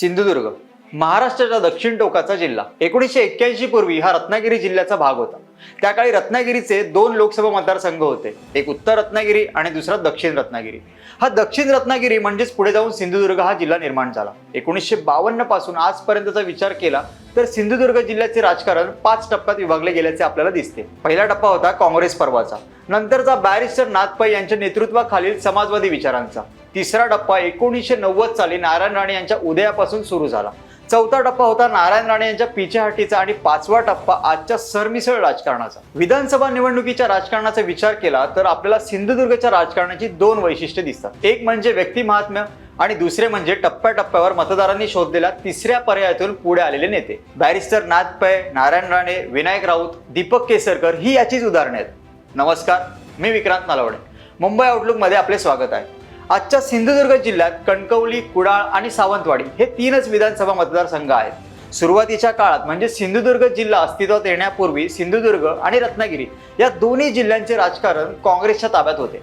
सिंधुदुर्ग महाराष्ट्राच्या दक्षिण टोकाचा जिल्हा. एकोणीसशे एक्क्याऐंशी पूर्वी हा रत्नागिरी जिल्ह्याचा भाग होता. त्या काळी रत्नागिरीचे दोन लोकसभा मतदारसंघ होते. एक उत्तर रत्नागिरी आणि दुसरा दक्षिण रत्नागिरी. हा दक्षिण रत्नागिरी म्हणजेच पुढे जाऊन सिंधुदुर्ग हा जिल्हा निर्माण झाला. एकोणीसशे बावन्नपासून आजपर्यंतचा विचार केला तर सिंधुदुर्ग जिल्ह्याचे राजकारण पाच टप्प्यात विभागले गेल्याचे आपल्याला दिसते. पहिला टप्पा होता काँग्रेस पर्वाचा. नंतरचा बॅरिस्टर नाथ पै यांच्या नेतृत्वाखालील समाजवादी विचारांचा. तिसरा टप्पा एकोणीसशे नव्वद साली नारायण राणे यांच्या उदयापासून सुरू झाला. चौथा टप्पा होता नारायण राणे यांच्या पिछेहाटीचा आणि पाचवा टप्पा आजच्या सरमिसळ राजकारणाचा. विधानसभा निवडणुकीच्या राजकारणाचा विचार केला तर आपल्याला सिंधुदुर्गच्या राजकारणाची दोन वैशिष्ट्ये दिसतात. एक म्हणजे व्यक्ती महात्म्य आणि दुसरे म्हणजे टप्प्याटप्प्यावर मतदारांनी शोधलेल्या तिसऱ्या पर्यायातून पुढे आलेले नेते. बॅरिस्टर नाथ पै नारायण राणे विनायक राऊत दीपक केसरकर ही याचीच उदाहरणे आहेत. नमस्कार मी विक्रांत नालवडे मुंबई आउटलुकमध्ये आपले स्वागत आहे. आजच्या सिंधुदुर्ग जिल्ह्यात कणकवली कुडाळ आणि सावंतवाडी हे तीनच विधानसभा मतदारसंघ आहेत. सुरुवातीच्या काळात म्हणजे सिंधुदुर्ग जिल्हा अस्तित्वात येण्यापूर्वी सिंधुदुर्ग आणि रत्नागिरी या दोन्ही जिल्ह्यांचे राजकारण काँग्रेसच्या ताब्यात होते.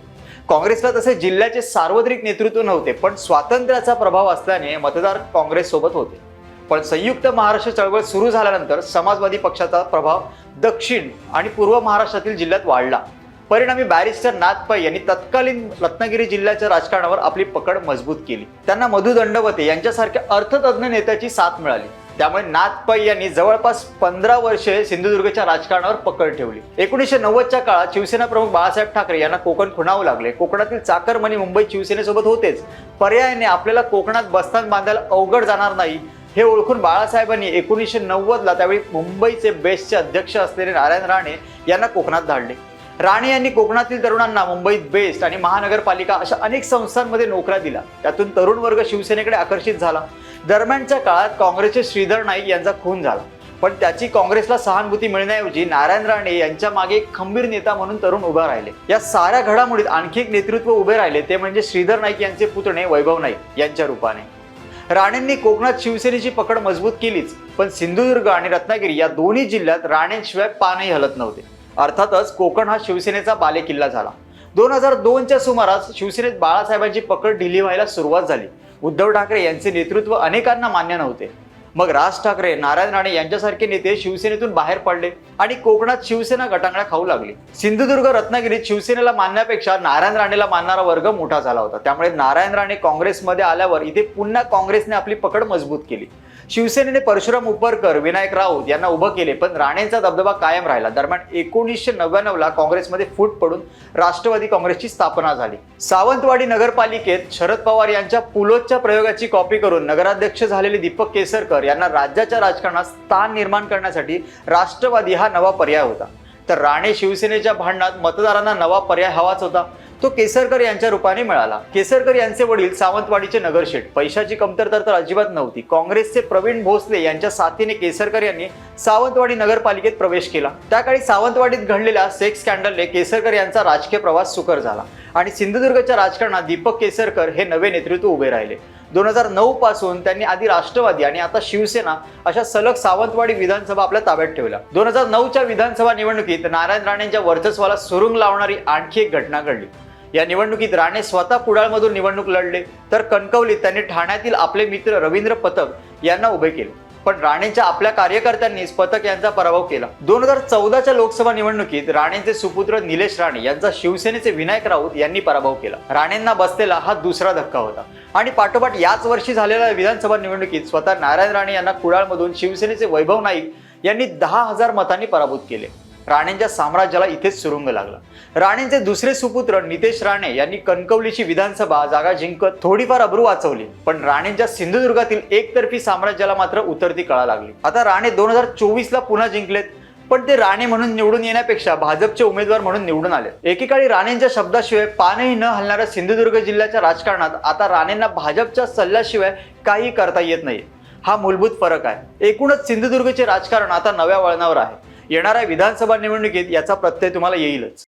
काँग्रेसला तसे जिल्ह्याचे सार्वत्रिक नेतृत्व नव्हते पण स्वातंत्र्याचा प्रभाव असल्याने मतदार काँग्रेस सोबत होते. पण संयुक्त महाराष्ट्र चळवळ सुरू झाल्यानंतर समाजवादी पक्षाचा प्रभाव दक्षिण आणि पूर्व महाराष्ट्रातील जिल्ह्यात वाढला. परिणामी बॅरिस्टर नाथ पै यांनी तत्कालीन रत्नागिरी जिल्ह्याच्या राजकारणावर आपली पकड मजबूत केली. त्यांना मधु दंडवते यांच्यासारख्या अर्थतज्ञ नेत्याची साथ मिळाली. त्यामुळे नाथ पै यांनी जवळपास पंधरा वर्षे सिंधुदुर्गच्या राजकारणावर पकड ठेवली. एकोणीसशे नव्वदच्या काळात शिवसेना प्रमुख बाळासाहेब ठाकरे यांना कोकण खुणावं लागले. कोकणातील चाकरमणी मुंबईत शिवसेनेसोबत होतेच. पर्यायाने आपल्याला कोकणात बस्तान बांधायला अवघड जाणार नाही हे ओळखून बाळासाहेबांनी एकोणीसशे नव्वदला त्यावेळी मुंबईचे बेस्टचे अध्यक्ष असलेले नारायण राणे यांना कोकणात धाडले. राणे यांनी कोकणातील तरुणांना मुंबईत बेस्ट आणि महानगरपालिका अशा अनेक संस्थांमध्ये नोकऱ्या दिल्या. त्यातून तरुण वर्ग शिवसेनेकडे आकर्षित झाला. दरम्यानच्या काळात काँग्रेसचे श्रीधर नाईक यांचा खून झाला. पण त्याची काँग्रेसला सहानुभूती मिळण्याऐवजी नारायण राणे यांच्या मागे एक खंबीर नेता म्हणून तरुण उभा राहिले. या साऱ्या घडामोडीत आणखी एक नेतृत्व उभे राहिले ते म्हणजे श्रीधर नाईक यांचे पुतणे वैभव नाईक यांच्या रूपाने. राणेंनी कोकणात शिवसेनेची पकड मजबूत केलीच पण सिंधुदुर्ग आणि रत्नागिरी या दोन्ही जिल्ह्यात राणेंशिवाय पानही हलत नव्हते. अर्थातच कोकण हा शिवसेनेचा बालेकिल्ला झाला. दोन हजार दोनच्या सुमारास शिवसेनेत बाळासाहेबांची पकड ढिली व्हायला सुरुवात झाली. उद्धव ठाकरे यांचे नेतृत्व अनेकांना मान्य नव्हते. मग राज ठाकरे नारायण राणे यांच्यासारखे नेते शिवसेनेतून बाहेर पडले आणि कोकणात शिवसेना गटांगळ्या खाऊ लागली. सिंधुदुर्ग रत्नागिरीत शिवसेनेला मानण्यापेक्षा नारायण राणेला मानणारा वर्ग मोठा झाला होता. त्यामुळे नारायण राणे काँग्रेसमध्ये आल्यावर इथे पुन्हा काँग्रेसने आपली पकड मजबूत केली. शिवसेनेने परशुराम उपरकर विनायक राऊत यांना उभं केले पण राणेंचा दबदबा कायम राहिला. दरम्यान एकोणीसशे नव्याण्णवला काँग्रेसमध्ये फूट पडून राष्ट्रवादी काँग्रेसची स्थापना झाली. सावंतवाडी नगरपालिकेत शरद पवार यांच्या पुलोच्या प्रयोगाची कॉपी करून नगराध्यक्ष झालेले दीपक केसरकर यांना राज्याच्या राजकारणात स्थान निर्माण करण्यासाठी राष्ट्रवादी हा नवा पर्याय होता. तर राणे शिवसेनेच्या भांडणात मतदारांना नवा पर्याय हवाच होता. तो केसरकर यांच्या रूपाने मिळाला. केसरकर यांचे वडील सावंतवाडीचे नगरशेठ. पैशाची कमतरता तर अजिबात नव्हती. काँग्रेसचे प्रवीण भोसले यांच्या साथीने केसरकर यांनी सावंतवाडी नगरपालिकेत प्रवेश केला. त्या काळी सावंतवाडीत घडलेल्या सेक्स स्कॅन्डलने केसरकर यांचा राजकीय प्रवास सुकर झाला आणि सिंधुदुर्गच्या राजकारणात दीपक केसरकर हे नवे नेतृत्व उभे राहिले. दोन हजार नऊ पासून त्यांनी आधी राष्ट्रवादी आणि आता शिवसेना अशा सलग सावंतवाडी विधानसभा आपल्या ताब्यात ठेवल्या. दोन हजार नऊच्या विधानसभा निवडणुकीत नारायण राणेंच्या वर्चस्वाला सुरुंग लावणारी आणखी एक घटना घडली. या निवडणुकीत राणे स्वतः कुडाळमधून निवडणूक लढले. तर कणकवलीत त्यांनी ठाण्यातील आपले मित्र रवींद्र पथक यांना उभे केले. पण राणेंच्या आपल्या कार्यकर्त्यांनीच पथक यांचा पराभव केला. दोन हजार चौदाच्या लोकसभा निवडणुकीत राणेंचे सुपुत्र निलेश राणे यांचा शिवसेनेचे विनायक राऊत यांनी पराभव केला. राणेंना बसलेला हा दुसरा धक्का होता. आणि पाठोपाठ याच वर्षी झालेल्या विधानसभा निवडणुकीत स्वतः नारायण राणे यांना कुडाळमधून शिवसेनेचे वैभव नाईक यांनी दहा हजार मतांनी पराभूत केले. राणेंच्या साम्राज्याला इथेच सुरुंग लागला. राणेंचे दुसरे सुपुत्र नितेश राणे यांनी कणकवलीची विधानसभा जागा जिंकत थोडीफार अब्रू वाचवली. पण राणेंच्या सिंधुदुर्गातील एकतर्फी साम्राज्याला मात्र उतरती कळा लागली. आता राणे दोन हजार चोवीस ला पुन्हा जिंकलेत पण ते राणे म्हणून निवडून येण्यापेक्षा भाजपचे उमेदवार म्हणून निवडून आले एकेकाळी राणेंच्या शब्दाशिवाय पानही न हलणाऱ्या सिंधुदुर्ग जिल्ह्याच्या राजकारणात आता राणेंना भाजपच्या सल्ल्याशिवाय काही करता येत नाही हा मूलभूत फरक आहे. एकूणच सिंधुदुर्गचे राजकारण आता नव्या वळणावर आहे. येणाऱ्या विधानसभा निवडणुकीत याचा प्रत्यय तुम्हाला येईलच.